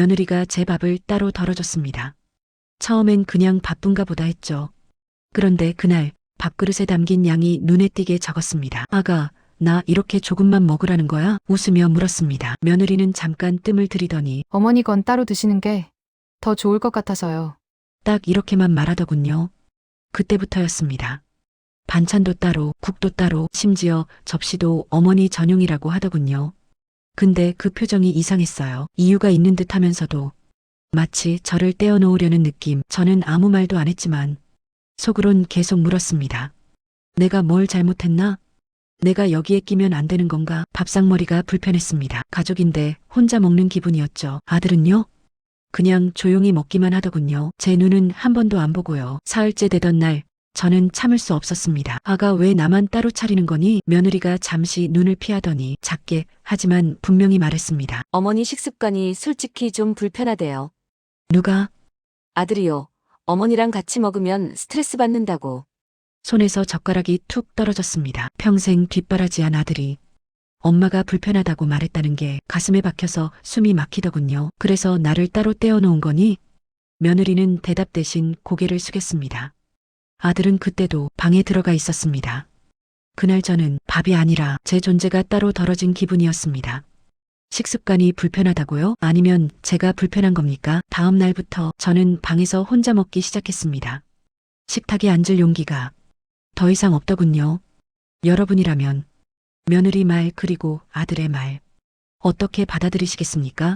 며느리가 제 밥을 따로 덜어줬습니다. 처음엔 그냥 바쁜가 보다 했죠. 그런데 그날 밥그릇에 담긴 양이 눈에 띄게 적었습니다. 아가, 나 이렇게 조금만 먹으라는 거야? 웃으며 물었습니다. 며느리는 잠깐 뜸을 들이더니 어머니 건 따로 드시는 게 더 좋을 것 같아서요. 딱 이렇게만 말하더군요. 그때부터였습니다. 반찬도 따로, 국도 따로, 심지어 접시도 어머니 전용이라고 하더군요. 근데 그 표정이 이상했어요. 이유가 있는 듯 하면서도 마치 저를 떼어놓으려는 느낌. 저는 아무 말도 안 했지만 속으론 계속 물었습니다. 내가 뭘 잘못했나? 내가 여기에 끼면 안 되는 건가? 밥상머리가 불편했습니다. 가족인데 혼자 먹는 기분이었죠. 아들은요? 그냥 조용히 먹기만 하더군요. 제 눈은 한 번도 안 보고요. 사흘째 되던 날, 저는 참을 수 없었습니다. 아가 왜 나만 따로 차리는 거니? 며느리가 잠시 눈을 피하더니 작게 하지만 분명히 말했습니다. 어머니 식습관이 솔직히 좀 불편하대요. 누가? 아들이요. 어머니랑 같이 먹으면 스트레스 받는다고. 손에서 젓가락이 툭 떨어졌습니다. 평생 뒷바라지한 아들이 엄마가 불편하다고 말했다는 게 가슴에 박혀서 숨이 막히더군요. 그래서 나를 따로 떼어놓은 거니? 며느리는 대답 대신 고개를 숙였습니다. 아들은 그때도 방에 들어가 있었습니다. 그날 저는 밥이 아니라 제 존재가 따로 덜어진 기분이었습니다. 식습관이 불편하다고요? 아니면 제가 불편한 겁니까? 다음 날부터 저는 방에서 혼자 먹기 시작했습니다. 식탁에 앉을 용기가 더 이상 없더군요. 여러분이라면 며느리 말 그리고 아들의 말 어떻게 받아들이시겠습니까?